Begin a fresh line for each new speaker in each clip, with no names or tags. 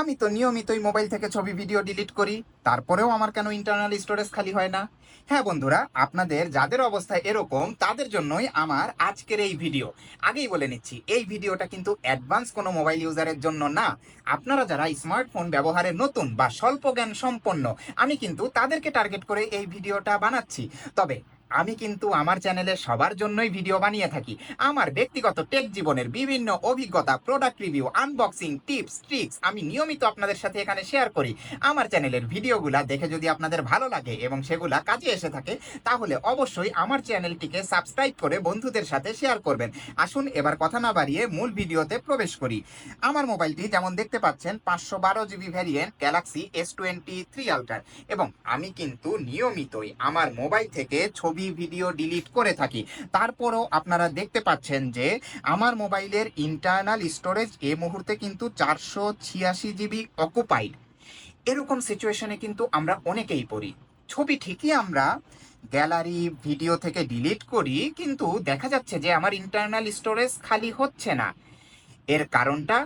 আমি তো নিয়মিতই মোবাইল থেকে ছবি, ভিডিও ডিলিট করি। তারপরেও আমার কেন ইন্টারনাল স্টোরেজ খালি হয় না? হ্যাঁ বন্ধুরা, আপনাদের যাদের অবস্থা এরকম, তাদের জন্যই আমার আজকের এই ভিডিও। আগেই বলে নিচ্ছি, এই ভিডিওটা কিন্তু অ্যাডভান্স কোনো মোবাইল ইউজারের জন্য না। আপনারা যারা স্মার্টফোন ব্যবহারে নতুন বা স্বল্প জ্ঞান সম্পন্ন, আমি কিন্তু তাদেরকে টার্গেট করে এই ভিডিওটা বানাচ্ছি। তবে আমি কিন্তু আমার চ্যানেলে সবার জন্যই ভিডিও বানিয়ে থাকি। আমার ব্যক্তিগত টেক জীবনের বিভিন্ন অভিজ্ঞতা product review unboxing tips tricks আমি নিয়মিত আপনাদের সাথে এখানে শেয়ার করি। আমার চ্যানেলের ভিডিওগুলা দেখে যদি আপনাদের ভালো লাগে এবং সেগুলা কাজে এসে থাকে, তাহলে অবশ্যই আমার চ্যানেলটিকে সাবস্ক্রাইব করে বন্ধুদের সাথে শেয়ার করবেন। আসুন, এবার কথা না বাড়িয়ে মূল ভিডিওতে প্রবেশ করি। আমার মোবাইলটি যেমন দেখতে পাচ্ছেন, পাঁচশো বারো GB variant Galaxy S twenty three আলট্রার এবং আমি কিন্তু নিয়মিতই আমার মোবাইল থেকে ছবি ভিডিও ডিলিট করে থাকি। তারপরও আপনারা দেখতে পাচ্ছেন যে, আমার মোবাইলের ইন্টারনাল স্টোরেজ এ মুহূর্তে কিন্তু চারশো ছিয়াশি জিবি অকুপাইড এরকম সিচুয়েশনে কিন্তু আমরা অনেকেই পড়ি। ছবি ঠিকই আমরা গ্যালারি ভিডিও থেকে ডিলিট করি, কিন্তু দেখা যাচ্ছে যে আমার ইন্টারনাল স্টোরেজ খালি হচ্ছে না। এর কারণটা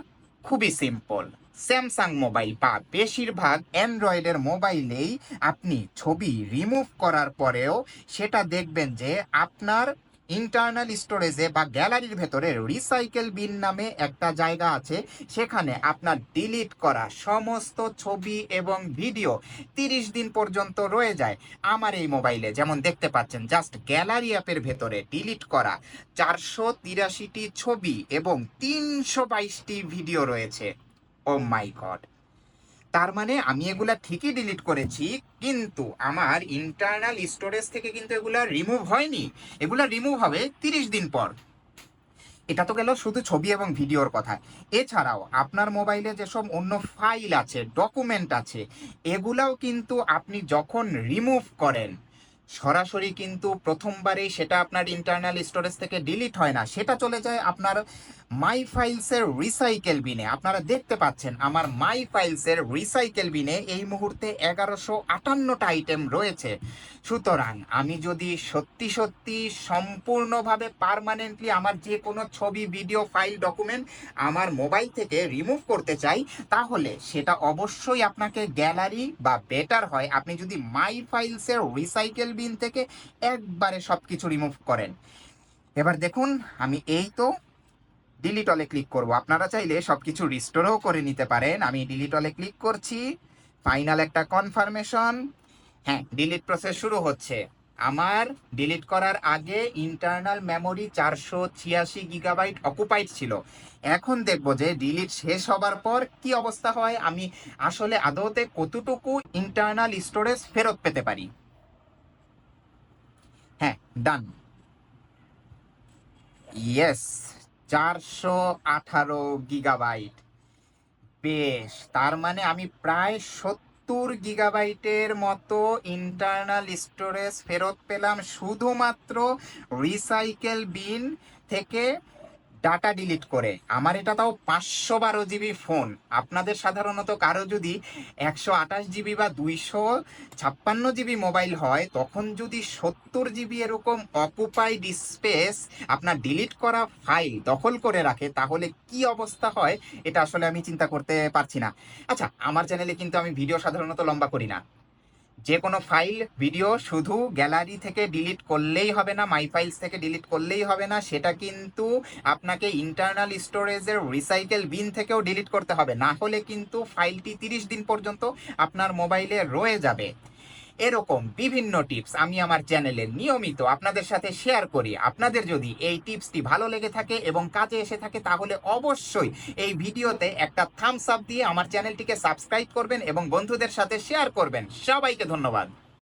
খুবই সিম্পল স্যামসাং মোবাইল বা বেশিরভাগ অ্যান্ড্রয়েডের মোবাইলেই আপনি ছবি রিমুভ করার পরেও সেটা দেখবেন যে আপনার ইন্টারনাল স্টোরেজে বা গ্যালারির ভেতরে রিসাইকেল বিন নামে একটা জায়গা আছে, সেখানে আপনার ডিলিট করা সমস্ত ছবি এবং ভিডিও তিরিশ দিন পর্যন্ত রয়ে যায়। আমার এই মোবাইলে যেমন দেখতে পাচ্ছেন জাস্ট গ্যালারি অ্যাপের ভেতরে ডিলিট করা চারশো তিরাশিটি ছবি এবং তিনশো বাইশটি ভিডিও রয়েছে। Oh my god. তার মানে আমি এগুলা ঠিকই ডিলিট করেছি, কিন্তু আমার ইন্টারনাল স্টোরেজ থেকে কিন্তু এগুলা রিমুভ হয়নি। এগুলা রিমুভ হবে তিরিশ দিন পর। এটা তো গেল শুধু ছবি এবং ভিডিওর কথা। এছাড়াও আপনার মোবাইলে যেসব অন্য ফাইল আছে ডকুমেন্ট আছে, এগুলাও কিন্তু আপনি যখন রিমুভ করেন সরাসরি কিন্তু প্রথমবারেই সেটা আপনার ইন্টারনাল স্টোরেজ থেকে ডিলিট হয় না। সেটা চলে যায় আপনার মাই ফাইলসের রিসাইকেল বিনে আপনারা দেখতে পাচ্ছেন, আমার মাই ফাইলসের রিসাইকেল বিনে এই মুহূর্তে এগারোশো আটান্নটা আইটেম রয়েছে। সুতরাং আমি যদি সত্যি সত্যি সম্পূর্ণভাবে পারমানেন্টলি আমার যে কোনো ছবি ভিডিও ফাইল ডকুমেন্ট আমার মোবাইল থেকে রিমুভ করতে চাই, তাহলে সেটা অবশ্যই আপনাকে গ্যালারি বা বেটার হয়। আপনি যদি মাই ফাইলসের রিসাইকেল বিন থেকে একবারে সব কিছু রিমুভ করেন। এবার দেখুন, আমি এই তো ডিলিট অলে ক্লিক করব। আপনারা চাইলে সব কিছু রিস্টোরও করে নিতে পারেন। আমি ডিলিট অলে ক্লিক করছি। ফাইনাল একটা কনফার্মেশন হ্যাঁ ডিলিট প্রসেস শুরু হচ্ছে। আমার ডিলিট করার আগে ইন্টারনাল মেমোরি চারশো ছিয়াশি গিগাবাইট অকুপাইড ছিল। এখন দেখব যে ডিলিট শেষ হবার পর কি অবস্থা হয়। আমি আসলে আদৌতে কতটুকু ইন্টারনাল স্টোরেজ ফেরত পেতে পারি? ডান ইয়েস চারশো আঠারো গিগাবাইট বেশ, তার মানে আমি প্রায় সত্তর গিগাবাইটের মতো ইন্টারনাল স্টোরেজ ফেরত পেলাম শুধুমাত্র রিসাইকেল বিন থেকে ডাটা ডিলিট করে। আমার এটা তাও পাঁচশো বারো জিবি ফোন আপনাদের সাধারণত কারও যদি একশো আঠাশ জিবি বা দুইশো ছাপ্পান্ন জিবি মোবাইল হয়, তখন যদি সত্তর জিবি এরকম অকুপাইড স্পেস আপনার ডিলিট করা ফাইল দখল করে রাখে, তাহলে কি অবস্থা হয়? এটা আসলে আমি চিন্তা করতে পারছি না। আচ্ছা আমার চ্যানেলে কিন্তু আমি ভিডিও সাধারণত লম্বা করি না। যে কোনো ফাইল, ভিডিও শুধু গ্যালারি থেকে ডিলিট করলেই হবে না, মাই ফাইলস থেকে ডিলিট করলেই হবে না, সেটা কিন্তু আপনাকে ইন্টারনাল স্টোরেজের রিসাইকেল বিন থেকেও ডিলিট করতে হবে। না হলে কিন্তু ফাইলটি তিরিশ দিন পর্যন্ত আপনার মোবাইলে রয়ে যাবে। এরকম বিভিন্ন টিপস আমি আমার চ্যানেলে নিয়মিত আপনাদের সাথে শেয়ার করি। আপনাদের যদি এই টিপসটি ভালো লেগে থাকে এবং কাজে এসে থাকে, তাহলে অবশ্যই এই ভিডিওতে একটা থামস আপ দিয়ে আমার চ্যানেলটিকে সাবস্ক্রাইব করবেন এবং বন্ধুদের সাথে শেয়ার করবেন। সবাইকে ধন্যবাদ।